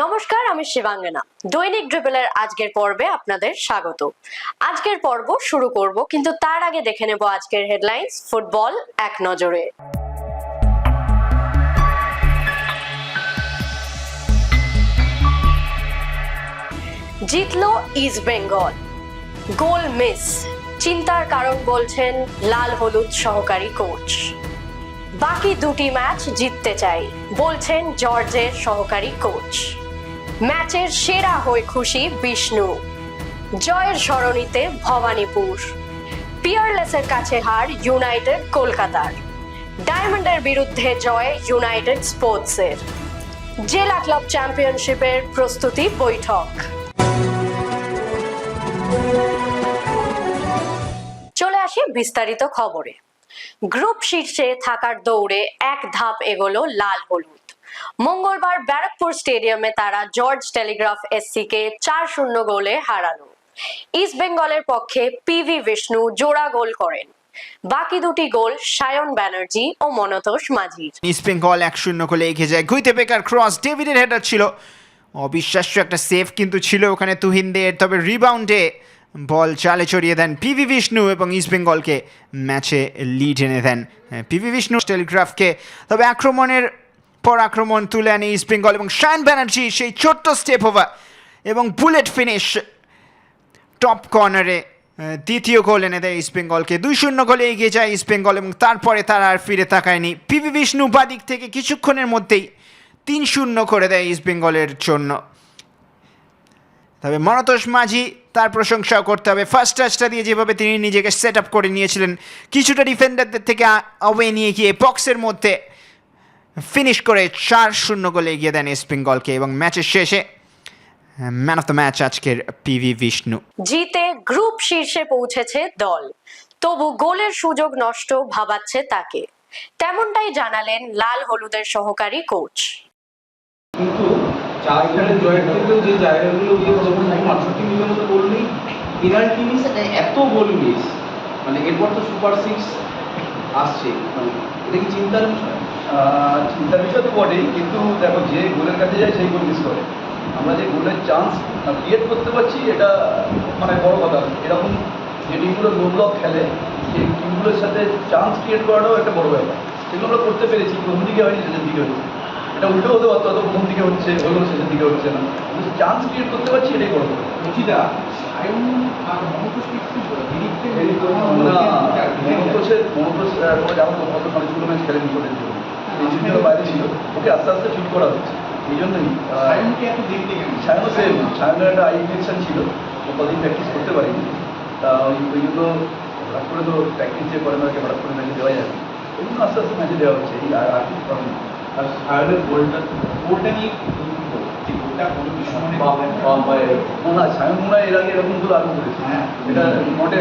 নমস্কার, আমি শিবাঙ্গনা। দৈনিক ড্রিবলের আজকের পর্বে আপনাদের স্বাগত। আজকের পর্ব শুরু করব, কিন্তু তার আগে দেখে নেব আজকের হেডলাইন্স, ফুটবল এক নজরে। জিতলো ইস্ট বেঙ্গল। Goal miss. চিন্তার কারণ বলছেন লাল হলুদ সহকারী কোচ। বাকি দুটি ম্যাচ জিততে চাই, বলছেন জর্জের সহকারী কোচ। ম্যাচের সেরা হয়ে খুশি বিষ্ণু। জয়ের সরণিতে ভবানীপুর। পিয়ারলেসের কাছে হার ইউনাইটেড কলকাতার। ডায়মন্ডের বিরুদ্ধে জয় ইউনাইটেড স্পোর্টসের। জেলা ক্লাব চ্যাম্পিয়নশিপের প্রস্তুতি বৈঠক। চলে আসি বিস্তারিত খবরে। গ্রুপ শীর্ষে থাকার দৌড়ে এক ধাপ এগোলো লাল হলুদ। মঙ্গলবার ব্যারাকপুর স্টেডিয়ামে তারা জর্জ টেলিগ্রাফ এসসি কে চার শূন্য গোলে হারালো। ইস্ট বেঙ্গলের পক্ষে পিভি বিষ্ণু জোড়া গোল করেন। বাকি দুটি গোল সায়ন ব্যানার্জি ও মনতোষ মাঝির। ইস্ট বেঙ্গল এক শূন্য গোলে এগিয়ে যায়। গুইতে বেকার ক্রস ডেভিডের হেডার ছিল। অবিশ্বাস্য একটা সেভ কিন্তু ছিল ওখানে তুহিনদের, তবে রিবাউন্ডে বল চালে চড়িয়ে দেন পিভি বিষ্ণু এবং ইস্ট বেঙ্গলকে ম্যাচে লিড এনে দেন পিভি বিষ্ণু টেলিগ্রাফকে। তবে আক্রমণের পর আক্রমণ তুলে আনে ইস্ট বেঙ্গল এবং শায়ন ব্যানার্জি সেই ছোট্ট স্টেপ ওভার এবং বুলেট ফিনিশ টপ কর্নারে দ্বিতীয় গোল এনে দেয় ইস্ট বেঙ্গলকে দুই শূন্য গোলে এগিয়ে যায় ইস্ট বেঙ্গল এবং তারপরে তারা আর ফিরে তাকায়নি। পিভি বিষ্ণু বাদিক থেকে কিছুক্ষণের মধ্যেই তিন শূন্য করে দেয় ইস্ট বেঙ্গলের জন্য। তবে মনতোষ মাঝি তার প্রশংসাও করতে হবে। ফার্স্ট টাচটা দিয়ে যেভাবে তিনি নিজেকে সেট আপ করে নিয়েছিলেন, কিছুটা ডিফেন্ডারদের থেকে অওয়ে নিয়ে গিয়ে বক্সের মধ্যে ফিনিশ করে চার শূন্য গোলে এগিয়ে দেন ইস্ট বেঙ্গলকে এবং ম্যাচের শেষে ম্যান অফ দ্য ম্যাচ আজকের পিভি বিষ্ণু জিতে গ্রুপ শীর্ষে পৌঁছেছে দল। তবু গোলের সুযোগ নষ্ট ভাবাচ্ছে তাকে। তেমনটাই জানালেন লাল হলুদের সহকারী কোচ কিন্তু চারখানে জয়ের যে জায়গাগুলো যেমন আটষট্টি মতো গোল নেই। পেনাল্টি মিস এত গোল মিস মানে এরপর তো সুপার সিক্স আসছে মানে এটা কি চিন্তার বিষয়? আহ, চিন্তার বিষয় তো বটেই কিন্তু দেখো যে গোলের কাছে যায় সেই গোল মিস করে। আমরা যে গোলের চান্স ক্রিয়েট করতে পারছি এটা মানে বড় কথা। এরকম যে টিমগুলো লো ব্লক খেলে সেই টিমগুলোর সাথে চান্স ক্রিয়েট করাটাও একটা বড় ব্যাপার। সেগুলো আমরা করতে পেরেছি প্রথম দিকে হয়নি শেষের দিকে হচ্ছে। এটা উল্টো হতে পারতো হয়তো প্রথম দিকে হচ্ছে হলো শেষের দিকে হচ্ছে না। কিন্তু চান্স ক্রিয়েট করতে পারছি এটাই বড় কথা মনোতোষের মনোতোষ কোনো যেমন কত অনেকগুলো ম্যাচ খেলেনি জন্য বাইরে ছিল। ওকে আস্তে আস্তে ফিট করা হচ্ছে। এই জন্যই সায়নও সেম সায়নের একটা আই ইনফেকশন ছিল। ও কদিন প্র্যাকটিস করতে পারিনি। তা ওই ওই জন্য হঠাৎ করে তো প্র্যাকটিস যে করে না ওকে হঠাৎ করে ম্যাচে দেওয়া যাবে। ওই জন্য আস্তে আস্তে ম্যাচে দেওয়া হচ্ছে। এই আর আর কিছু নেই। আর সায়নের গোলটা গোলটা নিয়ে মানে না সায়ন মনে হয় এর আগে এরকমগুলো আরম্ভ করেছে। হ্যাঁ। এটা মোটে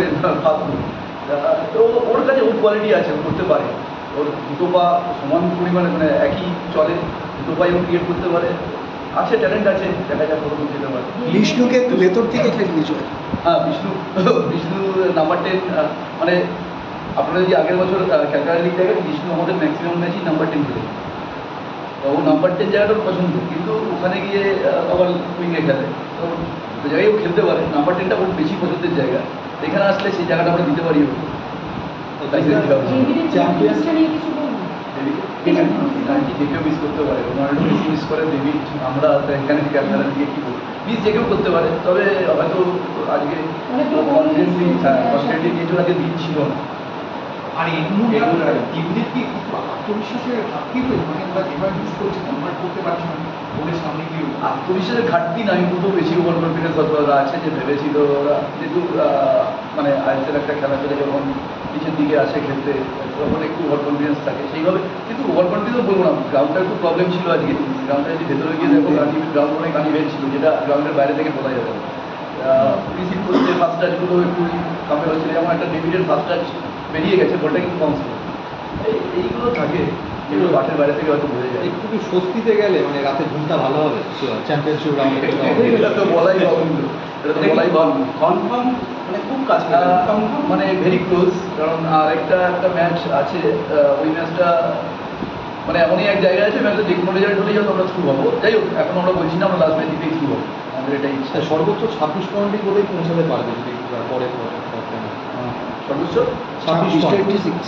তো ওর কাছে ওর কোয়ালিটি আছে ও করতে পারে। ওর দুটো পা সমান পরিমাণে মানে একই চলে দুটো পাই ও ক্রিয়েট করতে পারে। আছে ট্যালেন্ট আছে দেখা যাক দূর যেতে পারে। বিষ্ণুকে ভেতর থেকে খেলে দিয়েছিল হ্যাঁ বিষ্ণু বিষ্ণু নাম্বার টেন মানে আপনারা যদি আগের বছর ক্যালকাটা লিগ দেখেন বিষ্ণু আমাদের ম্যাক্সিমাম ম্যাচই নাম্বার টেন খেলে। তো ও নাম্বার টেন জায়গাটা পছন্দ কিন্তু ওখানে গিয়ে আবার উইংয়ে খেলে। তো জায়গায় ও খেলতে পারে নাম্বার টেনটা ওর বেশি পছন্দের জায়গা। এখানে আসলে সেই জায়গাটা আমরা দিতে পারি ওকে। মিস করতে পারে রোনাল্ডো মেসি মিস করে ডেভিড আমরা এখানে ক্যালকাটা দিয়ে কী করব মিস যে কেউ করতে পারে তবে হয়তো আজকে কনফিডেন্সলি হ্যাঁ আজকে দিন ছিল না আর এই টিমদের কি একটু আত্মবিশ্বাসের ঘাটতি রয়েছে মানে ওরা যেভাবে মিস করছে কনভার্ট করতে পারছে না ওদের সামনে গিয়ে আত্মবিশ্বাসের ঘাটতি নাই কিন্তু বেশি ওভার কনফিডেন্স আছে যে ভেবেছিল ওরা যেহেতু মানে আইএসএল একটা খেলা চলে যখন নিচের দিকে আসে খেলতে তখন একটু ওভার কনফিডেন্স থাকে সেইভাবে। কিন্তু ওভার কনফিডেন্স বলব না গ্রাউন্ডটা একটু প্রবলেম ছিল আজকে। গ্রাউন্ডে যদি ভেতরে গিয়ে দেখো গ্রাউন্ড অনেক আনইভেন ছিল যেটা গ্রাউন্ডের বাইরে থেকে বলা যাবে রিসিভ করতে ফার্স্ট টাচগুলো একটু কামে হচ্ছিল যেমন একটা ডেভিডের ফার্স্ট টাচ বেরিয়ে গেছে বলটা কিন্তু কম ছিল এইগুলো থাকে যেগুলো মাঠের বাইরে থেকে হয়তো বোঝা যায় একটু স্বস্তিতে গেলে? মানে রাতে ঘুমটা ভালো হবে? চ্যাম্পিয়নশিপ রাউন্ডে এটা তো বলাই বাহুল্য এটা তো বলাই কনফার্ম মানে খুব কাছে মানে ভেরি ক্লোজ কারণ আর একটা একটা ম্যাচ আছে আহ, ওই ম্যাচটা মানে এমনই এক জায়গায় আছে ম্যাচে যে কোনো রেজাল্ট হলেই আমরা থ্রু হব। যাই হোক এখন আমরা বলছি না আমরা লাস্ট ম্যাচ দিতেই থ্রু হব। আমাদের এটাই ইচ্ছা। সর্বোচ্চ ছাব্বিশ পয়েন্টই বলেই পৌঁছাতে পারবে যদি পরে পরে সর্বোচ্চ ছাব্বিশ ছাব্বিশ টোয়েন্টি সিক্স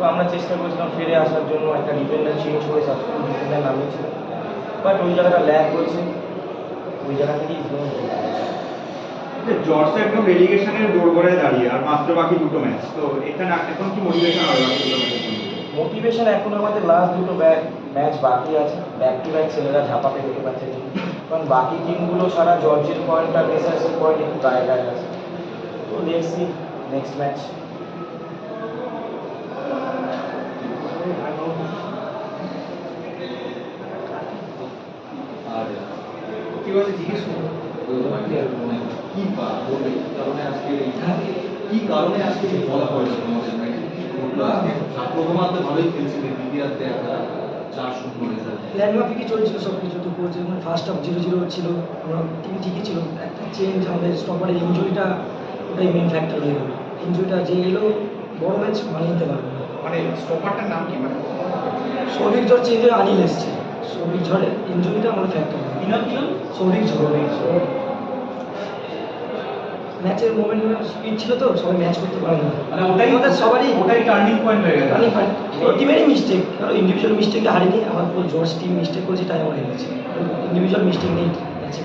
তো আমরা চেষ্টা করেছিলাম ফিরে আসার জন্য একটা ডিফেন্ডার চেঞ্জ করে সাবস্টিটিউট ডিফেন্ডার নামিয়েছিল বাট ওই জায়গাটা ল্যাক হয়েছে ওই জায়গা থেকেই করেছে জর্জ একদম রেলিগেশনের দোরগোড়ায় দাঁড়িয়ে আর মাত্র বাকি দুটো ম্যাচ তো এখানে এখন কি মোটিভেশন হবে মোটিভেশন এখন আমাদের লাস্ট দুটো ব্যাক ম্যাচ বাকি আছে। ব্যাক টু ব্যাক ছেলেরা ঝাঁপাতে দেখতে পাচ্ছে কারণ বাকি টিমগুলো সারা জর্জের পয়েন্ট আর মেসার্সের পয়েন্ট একটু গায়ে গায়ে আছে তো দেখছি নেক্সট ম্যাচ আর কি বলছে? জিজ্ঞেস করব কি বা- বলবে? কি কারণে আজকে কি কারণে আজকে এই ফলাফল আমাদের মানে ঘটলো আজকে প্রথমার্ধে ভালোই দ্বিতীয়ার্ধে একটা চার শূন্য রেজাল্ট প্ল্যান মাফিকই চলছিল সব কিছু তো coach first half zero zero ছিল আমরা টিম ঠিকই ছিল একটা চেঞ্জ আমাদের স্টপারের ইঞ্জুরিটা ওটাই মেন ফ্যাক্টর হয়ে গেল। ইঞ্জুরিটা যে এলো বড় ম্যাচ মানিয়ে নিতে পারবে। না মানে স্টপারটার নাম কি? মানে সৌভিক ঝড় চেঞ্জ হয়ে আনিল এসছে। সৌভিক ঝড়ের ইঞ্জুরিটা আমাদের ফ্যাক্টর কিরম? কিরম সৌরিক সৌরিক ম্যাচের মোমেন্ট স্পিড ছিল তো সবাই ম্যাচ করতে পারে না। মানে ওটাই আমাদের সবারই ওটাই টার্নিং পয়েন্ট হয়ে গেছে। টার্নিং পয়েন্ট ওই মিস্টেক কারণ ইন্ডিভিজুয়াল মিস্টেকটা হারিনি আমার পুরো জর্জ টিম মিস্টেক করেছে তাই আমার হেরেছে ইন্ডিভিজুয়াল মিস্টেক নেই আছে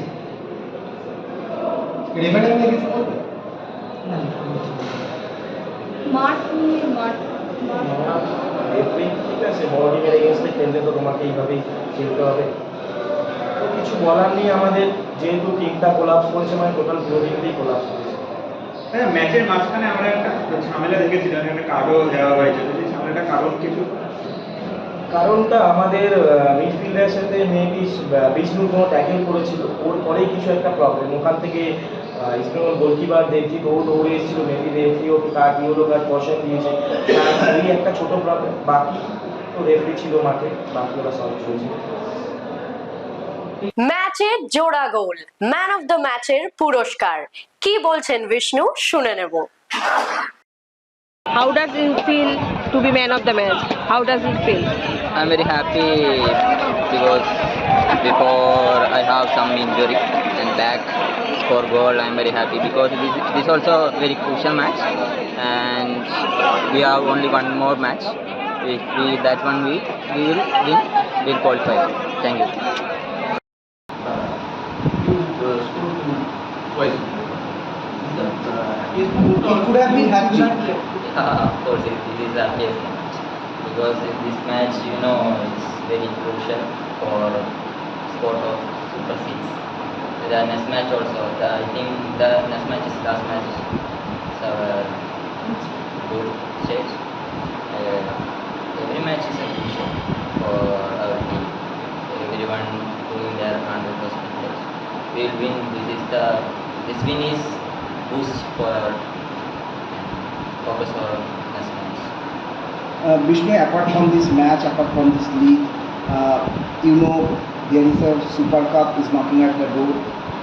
রেফারি দেখেছ না মাঠ নিয়ে মাঠ ঠিক আছে বড় টিমের এগেইনস্টে খেললে তো তোমাকে এইভাবেই খেলতে হবে। কিছু বলার নেই আমাদের যেহেতু টিমটা কোলাপস করেছে মানে টোটাল পুরো টিমটাই কোলাপস করেছে। হ্যাঁ ম্যাচের মাঝখানে আমরা একটা ঝামেলা দেখেছিলাম একটা কার্ডও দেওয়া হয়েছে সেই ঝামেলাটা কারণ কিছু? কারণটা আমাদের মিডফিল্ডের সাথে মেবি বিষ্ণুর কোনো ট্যাকেল করেছিল ওর পরেই কিছু একটা প্রবলেম ওখান থেকে ইসলাম গোলকিপার দেবজিৎ ও দৌড়ে এসেছিল মেবি রেফরি ওকে কার্ড ইয়েলো কার্ড কশন দিয়েছে। ওই একটা ছোটো প্রবলেম বাকি তো রেফরি ছিল মাঠে বাকি ওরা সলভ করেছে। ম্যাচে জোড়া গোল ম্যান অফ দ্য ম্যাচের পুরস্কার কি বলছেন বিষ্ণু শুনে নেব How does it feel to be man of the match? How does it feel? I'm very happy because before I have some injury and back score goal I'm very happy because this, this also very crucial match and we have only one more match. If we that one we we will win, we'll qualify. Thank. You It could have been happy. Yeah, of course, it, this is match because in this match, you know, it's very crucial for sport of Super Six. The next match also, the, I think the next match is the last match. So, uh, good stage. Uh, every match is a crucial for our team. Everyone doing their 100% best. We will win. This is the this win is boost for our focus on next match. Uh, Vishnu, apart from this match, apart from this league, uh, you know there is a Super Cup is knocking at the door.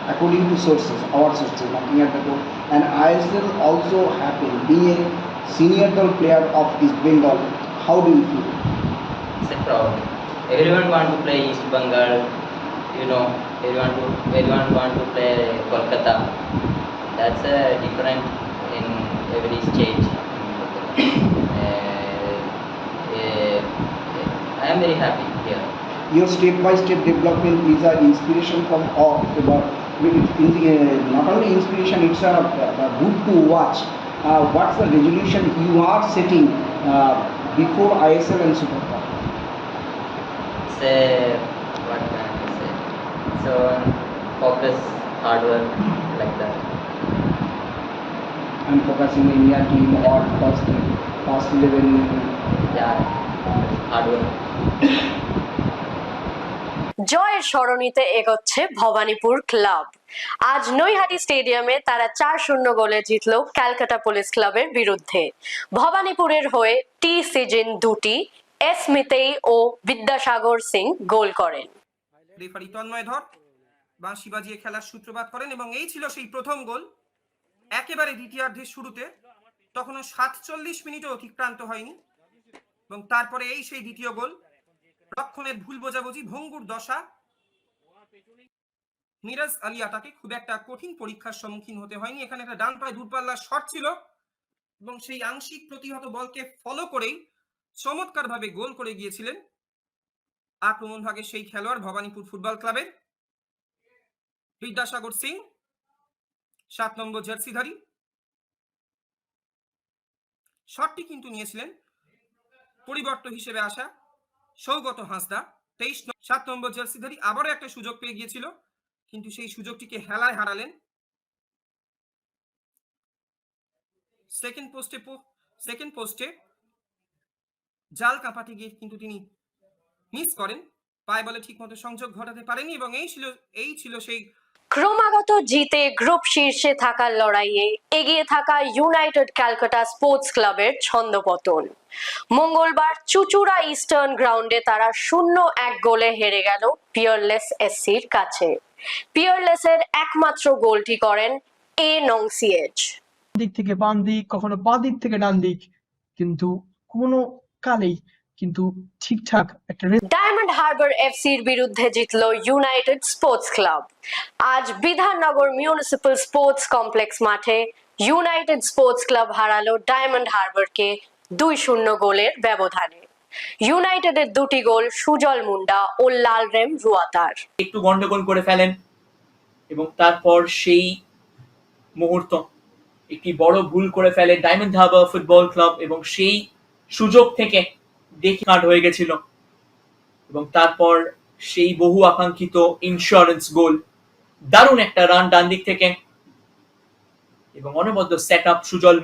According to sources, our sources knocking at the door, and ISL also happened. Being a senior dol player of East Bengal, how do you feel? It's a proud. Everyone want to play East Bengal. You know, everyone to everyone want to play Kolkata. That's a different in every stage. uh, uh, I am very happy here. Your step-by-step development is an inspiration from all. It's uh, not only inspiration, it's a, a good to watch. Uh, what's the resolution you are setting uh, before ISL and Super Cup? It's what can I say? So focus, hard work, like that. And focusing India team or first team. first eleven. Yeah. hard work. জয়ের সরণিতে এগোচ্ছে Bhabanipur club আজ নৈহাটি স্টেডিয়ামে তারা চার শূন্য গোলে জিতল Calcutta police ক্লাবের বিরুদ্ধে ভবানীপুরের হয়ে টি সিজিন দুটি এস মিতেই ও বিদ্যাসাগর সিং গোল করেন রেফারি তন্ময় ধর বাঁশি বাজিয়ে খেলার সূত্রপাত করেন এবং এই ছিল সেই প্রথম গোল একেবারে দ্বিতীয়ার্ধের শুরুতে তখনও সাতচল্লিশ মিনিটও অতিক্রান্ত হয়নি। এবং তারপরে এই সেই দ্বিতীয় গোল, রক্ষণের ভুল বোঝাবুঝি, ভঙ্গুর দশা। মিরাজ আলিয়াটাকে খুব একটা কঠিন পরীক্ষার সম্মুখীন হতে হয়নি। এখানে একটা ডান পায়ে দূরপাল্লার শট ছিল এবং সেই আংশিক প্রতিহত বলকে ফলো করেই চমৎকারভাবে গোল করে গিয়েছিলেন আক্রমণ ভাগে সেই খেলোয়াড় ভবানীপুর ফুটবল ক্লাবের। বিদ্যাসাগর সিং সাত নম্বর জার্সিধারী শটটি কিন্তু নিয়েছিলেন পরিবর্তন হিসেবে আসা সৌগত হাঁসদা, তেইশ সাত নম্বর জার্সিধারী আবারও একটা সুযোগ পেয়ে গিয়েছিল, কিন্তু সেই সুযোগটিকে হেলায় হারালেন। সেকেন্ড পোস্টে সেকেন্ড পোস্টে জাল কাঁপাতে গিয়ে কিন্তু তিনি মিস করেন। পায়ে বলে ঠিকমতো সংযোগ ঘটাতে পারেনি এবং এই ছিল এই ছিল সেই ক্রমাগত জিতে গ্রুপ শীর্ষে থাকার লড়াইয়ে এগিয়ে থাকা ইউনাইটেড ক্যালকাটা স্পোর্টস ক্লাবের ছন্দপতন। মঙ্গলবার চুচুড়া ইস্টার্ন গ্রাউন্ডে তারা শূন্য এক গোলে হেরে গেল পিয়ারলেস এসসির কাছে। পিয়ারলেসের একমাত্র গোলটি করেন এ নংসিয়েজ দিক থেকে বাম দিক, কখনো বাঁ দিক থেকে ডান দিক, কিন্তু কোনো কালেই কিন্তু ঠিকঠাক একটা ডায়মন্ড হারবার এফসির বিরুদ্ধে জিতল ইউনাইটেড স্পোর্টস ক্লাব। আজ বিধাননগর মিউনিসিপ্যাল স্পোর্টস কমপ্লেক্স মাঠে ইউনাইটেড স্পোর্টস ক্লাব হারালো ডায়মন্ড হারবারকে দুই শূন্য গোলের ব্যবধানে। ইউনাইটেডের দুটি গোল সুজল মুন্ডা ও লাল রেম রুয়াতার। একটু গন্ডগোল করে ফেলেন এবং তারপর সেই মুহূর্ত একটি বড় ভুল করে ফেলে ডায়মন্ড হারবার ফুটবল ক্লাব এবং সেই সুযোগ থেকে দেখি কাট হয়ে গেছিল। এবং তারপর সেই বহু আকাঙ্ক্ষিত ইন্স্যুরেন্স গোল দারুণ একটা রান ডান দিক থেকে এবং অনবদ্য সেট আপ সুজল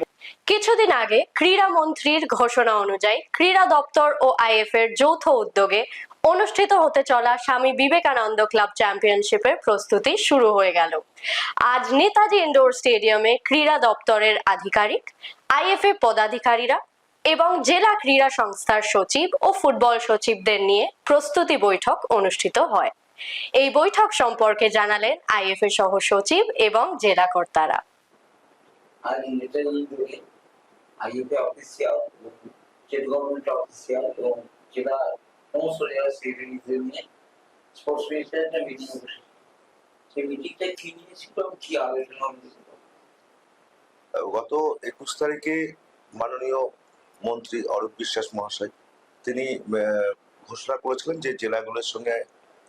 কিছুদিন আগে ক্রীড়া মন্ত্রীর ঘোষণা অনুযায়ী ক্রীড়া দপ্তর ও আইএফ এর যৌথ উদ্যোগে অনুষ্ঠিত হতে চলা স্বামী বিবেকানন্দ ক্লাব চ্যাম্পিয়নশিপের প্রস্তুতি শুরু হয়ে গেল। আজ নেতাজি ইন্ডোর স্টেডিয়ামে ক্রীড়া দপ্তরের আধিকারিক আইএফএ পদাধিকারীরা এবং জেলা ক্রীড়া সংস্থার সচিব ও ফুটবল সচিবদের নিয়ে প্রস্তুতি বৈঠক অনুষ্ঠিত হয়। এই বৈঠক সম্পর্কে জানালেন আইএফএ সহ সচিব এবং জেলা কর্তারা। আজ নেতাজি যুগে IUP official state government official এবং জেলা সমস্ত জেলা সেক্রেটারিদের নিয়ে স্পোর্টস মিনিস্টার একটা মিটিং বসে সেই মিটিংটা কি নিয়েছিল এবং কি আলোচনা হয়েছিল? গত একুশ তারিখে মাননীয় মন্ত্রী অরূপ বিশ্বাস মহাশয়, তিনি ঘোষণা করেছিলেন যে জেলাগুলোর সঙ্গে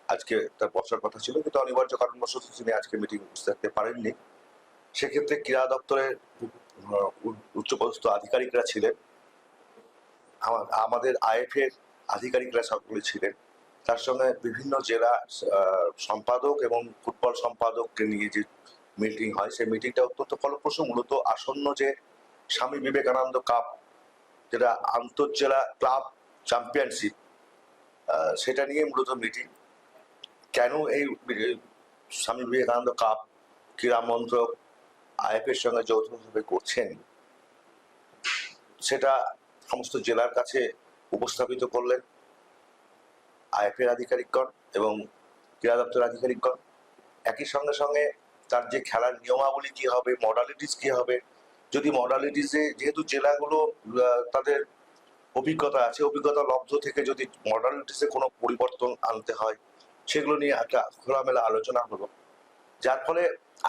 আজকে তার বসার কথা ছিল, কিন্তু অনিবার্য কারণবশত তিনি আজকে মিটিং থাকতে পারেননি। সেক্ষেত্রে ক্রীড়া দপ্তরের উচ্চপদস্থ আধিকারিকরা ছিলেন। আমা- আমাদের আইএফের আধিকারিকরা সকলে ছিলেন। তার সঙ্গে বিভিন্ন জেলা সম্পাদক এবং ফুটবল সম্পাদককে নিয়ে যে মিটিং হয়, সেই মিটিংটা অত্যন্ত ফলপ্রসূ। মূলত আসন্ন যে স্বামী বিবেকানন্দ কাপ যেটা আন্তর্জেলা ক্লাব চ্যাম্পিয়নশিপ সেটা নিয়ে মূলত মিটিং। কেন এই স্বামী বিবেকানন্দ কাপ ক্রীড়া মন্ত্রক আইএফের সঙ্গে যৌথভাবে করছেন, সেটা সমস্ত জেলার কাছে উপস্থাপিত করলেন আইএফের আধিকারিকগণ এবং ক্রীড়া দপ্তরের আধিকারিকগণ। একই সঙ্গে সঙ্গে তার যে খেলার নিয়মাবলী কি হবে মডালিটিস কি হবে যদি মডালিটিসে যেহেতু জেলাগুলো তাদের অভিজ্ঞতা আছে, অভিজ্ঞতা লব্ধ থেকে যদি মডালিটিসে কোনো পরিবর্তন আনতে হয়, সেগুলো নিয়ে একটা খোলামেলা আলোচনা হলো। যার ফলে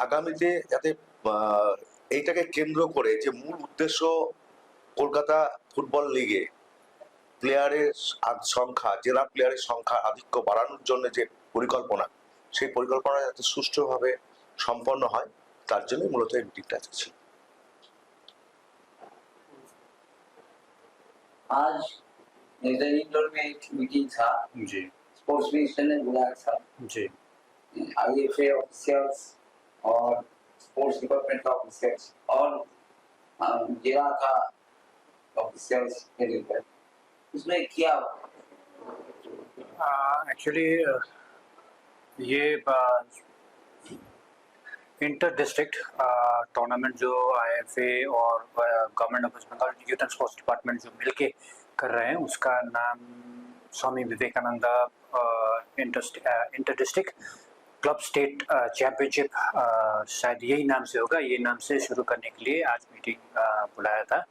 আগামীতে যাতে এইটাকে কেন্দ্র করে যে মূল উদ্দেশ্য কলকাতা ফুটবল লিগে প্লেয়ারের সংখ্যা, জেলা প্লেয়ারের সংখ্যা আধিক্য বাড়ানোর জন্য যে পরিকল্পনা, সেই পরিকল্পনা যাতে সুষ্ঠুভাবে সম্পন্ন হয়, তার জন্যই মূলত এই মিটিংটা ছিল। आज इंडोर में एक मीटिंग था। जी। स्पोर्ट्स मिनिस्टर ने बुलाया था। जी। आईएफए ऑफिसर्स और स्पोर्ट्स डिपार्टमेंट का ऑफिसर्स और जिला का ऑफिसर्स के लेकर उसमें क्या? एक्चुअली ये इंटर डिस्ट्रिक्ट टूर्नामेंट जो आईएफए और government of West Bengal youth and sports department जो मिलके कर रहे हैं उसका नाम Swami Vivekananda inter district club state championship शायद यही नाम से होगा। ये नाम से शुरू करने के लिए आज मीटिंग बुलाया था।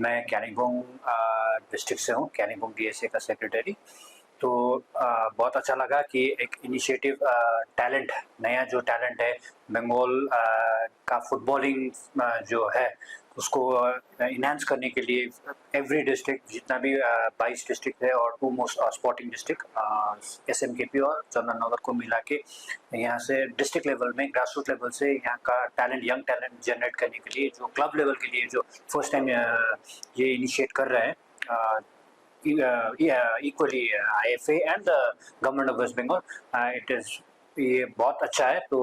मैं कैनिंगबोंग डिस्ट्रिक्ट से हूँ कैनिंगबोंग डीएसए का सेक्रेटरी तो अ, बहुत अच्छा लगा कि एक इनिशिएटिव टैलेंट नया जो टैलेंट है बंगाल का फुटबॉलिंग जो है उसको इन्हांस करने के लिए एवरी डिस्ट्रिक्ट जितना भी बाईस डिस्ट्रिक्ट है और two most sporting district S M K P और चंदन नगर को मिला के यहाँ से डिस्ट्रिक्ट लेवल में ग्रास रूट लेवल से यहाँ का टैलेंट यंग टैलेंट जनरेट करने के लिए जो क्लब लेवल के लिए जो फ़र्स्ट टाइम ये इनिशिएट कर रहे हैं equally I F and the government of West Bengal. Uh, it ये बहुत अच्छा है तो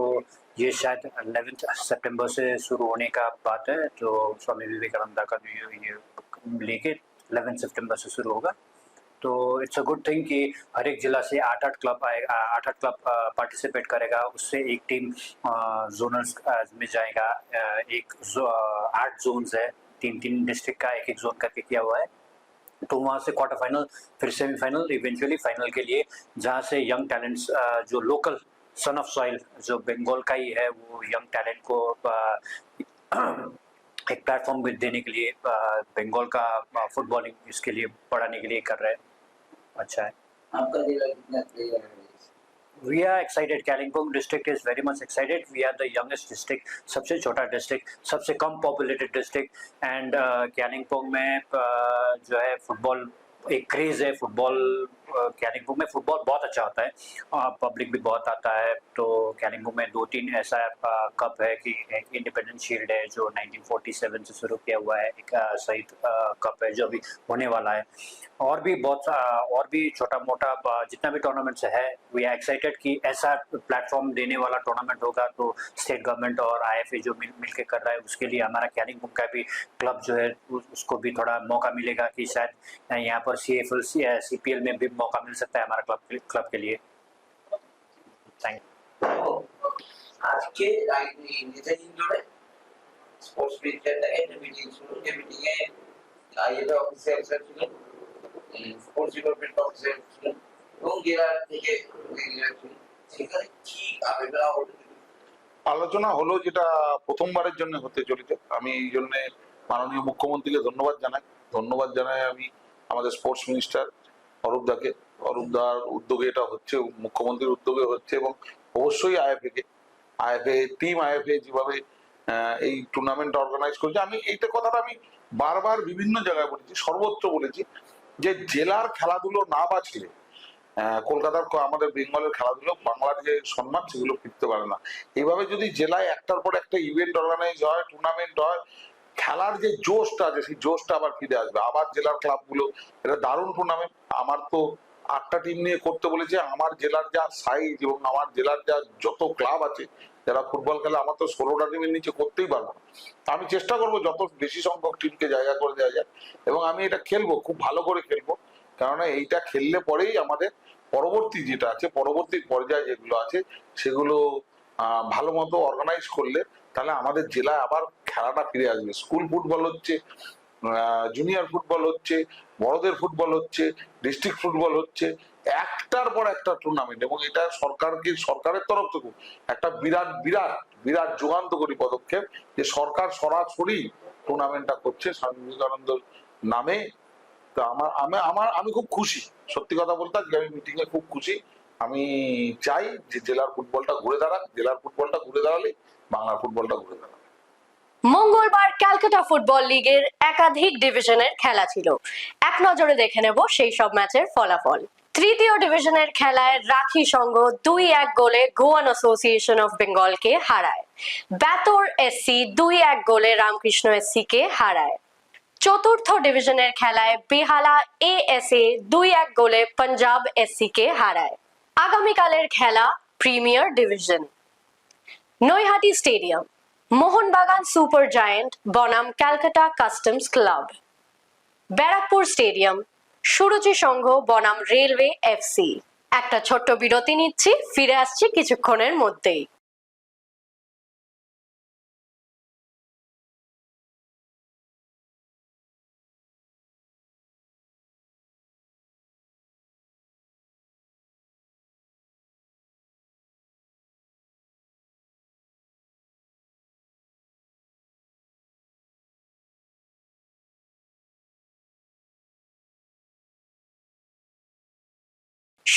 ये शायद 11th सितंबर से शुरू होने का बात है जो स्वामी विवेकानंदा का जो ये लेके 11 सितंबर से शुरू होगा। तो इट्स अ गुड थिंग कि हर एक जिला से आठ आठ क्लब आए आठ आठ क्लब पार्टिसिपेट करेगा। उससे एक टीम जोनल्स में जाएगा। एक जो, आठ जोन्स है। तीन तीन डिस्ट्रिक्ट का एक एक जोन करके किया हुआ है। तो वहाँ से क्वार्टर फाइनल फिर सेमीफाइनल इवेंचुअली फाइनल के लिए जहाँ से यंग टैलेंट्स जो लोकल सन ऑफ़ सॉइल जो बंगाल का ही है वो यंग टैलेंट को एक प्लेटफॉर्म देने के लिए बंगाल का फुटबॉलिंग इसके लिए बढ़ाने के लिए कर रहे हैं अच्छा है आपका जिला कितना प्लेयर है We are excited. Kalimpong district is very much excited. We are the youngest district, सबसे छोटा district, सबसे कम populated district and uh, Kalimpong में uh, जो है फुटबॉल एक क्रेज है फुटबॉल कैलिंगपुर में फुटबॉल बहुत अच्छा होता है पब्लिक भी बहुत आता है। तो कैलिंगपुर में दो तीन ऐसा कप है कि इंडिपेंडेंट शील्ड है, जो 1947 से शुरू किया हुआ है। एक शहीद कप है जो अभी होने वाला है। और भी बहुत और भी छोटा मोटा जितना भी टूर्नामेंट्स है वी आर एक्साइटेड कि ऐसा प्लेटफॉर्म देने वाला टूर्नामेंट होगा। तो स्टेट गवर्नमेंट और आईएफए जो मिल मिल के कर रहा है, उसके लिए हमारा कैलिंगपुर का भी क्लब जो है उसको भी थोड़ा मौका मिलेगा कि शायद यहाँ पर C F C P L में भी मौका मिल सकता है हमारा क्लब क्लब के लिए थैंक আজকে নেতাজি জোড়ে স্পোর্টস মিনিস্টার একটা মিটিং ছিল যে মিটিং এ আইএফএ অফিসার ছিলেন স্পোর্টস ডিপার্টমেন্ট অফিসার ছিলেন এবং জেলা থেকে ছিলেন সেখানে কি আবেদন হবে আলোচনা হলো যেটা প্রথমবারের জন্য হতে চলেছে আমি এই জন্য মাননীয় মুখ্যমন্ত্রীকে ধন্যবাদ জানাই ধন্যবাদ জানাই আমি আমাদের স্পোর্টস মিনিস্টার অরূপ দাকে অরূপ দার উদ্যোগে এটা হচ্ছে, মুখ্যমন্ত্রীর উদ্যোগে হচ্ছে এবং অবশ্যই আইএফএ কে, আইএফএ টিম আইএফএ যেভাবে এই টুর্নামেন্ট অর্গানাইজ করেছে, আমি এইটা কথাটা আমি বারবার বিভিন্ন জায়গায় বলেছি, সর্বত্র বলেছি যে জেলার খেলাধুলো না বাঁচলে কলকাতার আমাদের বেঙ্গলের খেলাধুলো বাংলার যে সম্মান সেগুলো ফিরতে পারে না। এইভাবে যদি জেলায় একটার পর একটা ইভেন্ট অর্গানাইজ হয় টুর্নামেন্ট হয় খেলার যে জোশটা আছে, সেই জোশটা আবার ফিরে আসবে। আবার জেলার ক্লাবগুলো, এটা দারুণ টুর্নামেন্ট আমার তো আটটা টিম নিয়ে করতে বলেছে। আমার জেলার যা সাইজ এবং আমার জেলার যা যত ক্লাব আছে, যারা ফুটবল খেলে, আমার তো ষোলোটা টিমের নিচে করতেই পারব না। আমি চেষ্টা করব যত বেশি সংখ্যক টিমকে জায়গা করে দেওয়া যায় এবং আমি এটা খেলব, খুব ভালো করে খেলব। কেননা এইটা খেললে পরেই আমাদের পরবর্তী যেটা আছে, পরবর্তী পর্যায়ে যেগুলো আছে, সেগুলো ভালো মতো অর্গানাইজ করলে তাহলে আমাদের জেলায় আবার খেলাটা ফিরে আসবে। স্কুল ফুটবল হচ্ছে জুনিয়র ফুটবল হচ্ছে, বড়দের ফুটবল হচ্ছে ডিস্ট্রিক্ট ফুটবল হচ্ছে, একটার পর একটা টুর্নামেন্ট এবং এটা সরকারকে, সরকারের তরফ থেকে একটা বিরাট বিরাট বিরাট যুগান্তকারী পদক্ষেপ যে সরকার সরাসরি টুর্নামেন্টটা করছে স্বামী বিবেকানন্দ নামে। তো আমার, আমি আমার, আমি খুব খুশি। সত্যি কথা বলতে আজকে আমি মিটিং এ খুব খুশি। আমি চাই যে জেলার ফুটবলটা ঘুরে দাঁড়াক, জেলার ফুটবলটা ঘুরে দাঁড়ালে বাংলার ফুটবলটা ঘুরে দাঁড়াক। মঙ্গলবার ক্যালকাটা ফুটবল লিগের একাধিক ডিভিশনের খেলা ছিল। এক নজরে দেখে নেব সেই সব ম্যাচের ফলাফল। তৃতীয় ডিভিশনের খেলায় রাখি সংঘ দুই এক গোলে গোয়ান অ্যাসোসিয়েশন অফ বেঙ্গলকে হারায়। ব্যাতর এসসি দুই এক গোলে রামকৃষ্ণ এসসি কে হারায়। চতুর্থ ডিভিশনের খেলায় বেহালা এএসএ দুই এক গোলে পাঞ্জাব এসসি কে হারায়। আগামীকালের খেলা premier division. Naihati stadium, Mohun Bagan super giant বনাম Calcutta customs club. Barrackpore stadium, Suruchi Sangha বনাম রেলওয়ে এফসি। একটা ছোট্ট বিরতি নিচ্ছি, ফিরে আসছি কিছুক্ষণের মধ্যেই।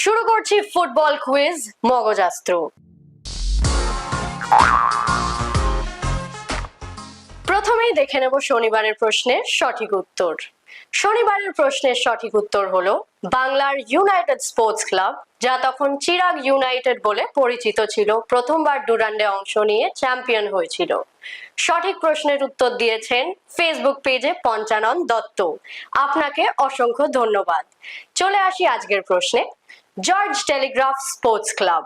শুরু করছি ফুটবল কুইজ মগজাস্ত্র প্রথমেই দেখে নেব শনিবারের প্রশ্নের সঠিক উত্তর। শনিবারের প্রশ্নের সঠিক উত্তর হলো বাংলার ইউনাইটেড স্পোর্টস ক্লাব, যা তখন চিরাগ ইউনাইটেড বলে পরিচিত ছিল, প্রথমবার ডুরান্ডে অংশ নিয়ে চ্যাম্পিয়ন হয়েছিল। সঠিক প্রশ্নের উত্তর দিয়েছেন ফেসবুক পেজে পঞ্চানন দত্ত। আপনাকে অসংখ্য ধন্যবাদ। চলে আসি আজকের প্রশ্নে। জর্জ টেলিগ্রাফ স্পোর্টস ক্লাব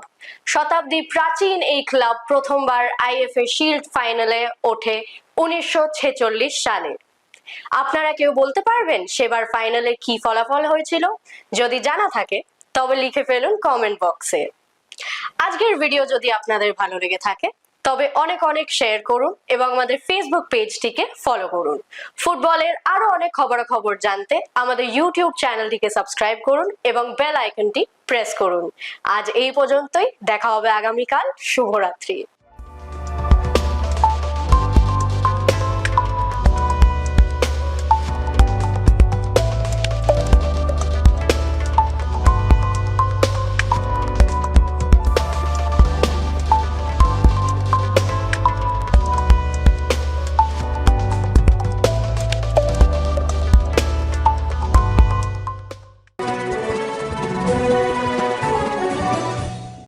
শতাব্দী প্রাচীন এই ক্লাব প্রথমবার আইএফএ শিল্ড ফাইনালে ওঠে উনিশশো সালে। আপনারা কেউ বলতে পারবেন সেবার ফাইনালে কি ফলাফল হয়েছিল? যদি জানা থাকে, তবে লিখে ফেলুন কমেন্ট বক্সে আজকের ভিডিও যদি আপনাদের ভালো লেগে থাকে, তবে অনেক অনেক শেয়ার করুন এবং আমাদের ফেসবুক পেজটিকে ফলো করুন। ফুটবলের আরও অনেক খবরাখবর জানতে আমাদের ইউটিউব চ্যানেলটিকে সাবস্ক্রাইব করুন এবং বেল আইকনটি প্রেস করুন। আজ এই পর্যন্তই দেখা হবে আগামীকাল। শুভরাত্রি।